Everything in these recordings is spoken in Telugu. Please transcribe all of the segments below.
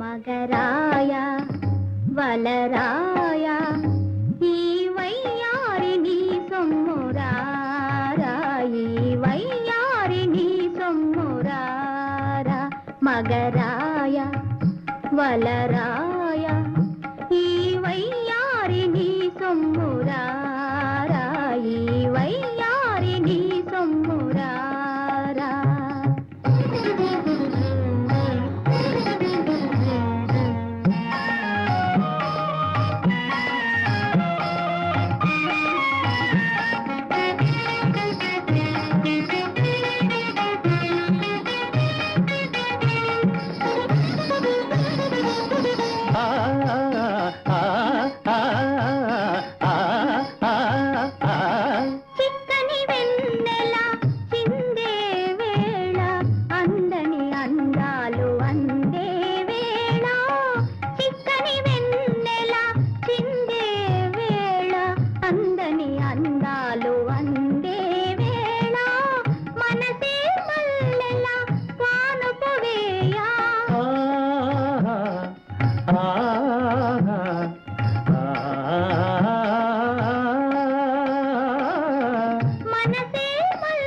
మగరాయ వలరాయ ఈ వైయారిని సొమ్మురారా ఈ వయ్యారిని సొమ్మురారా మగరాయ వలరాయ ఈ వయ్యారిని సొమ్మురా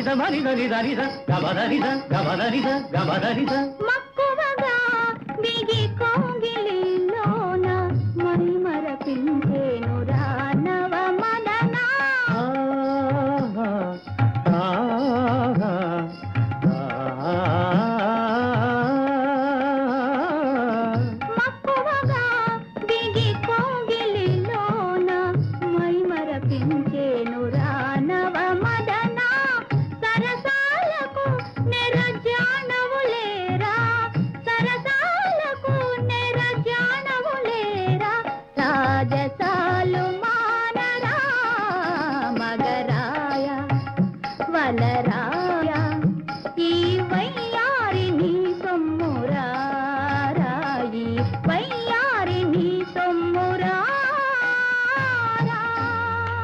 గబదనిద మనిద నిద నిద గబదనిద గబదనిద మక్కువగా దిగి రాజసాలు మానరా మగరాయ వలరా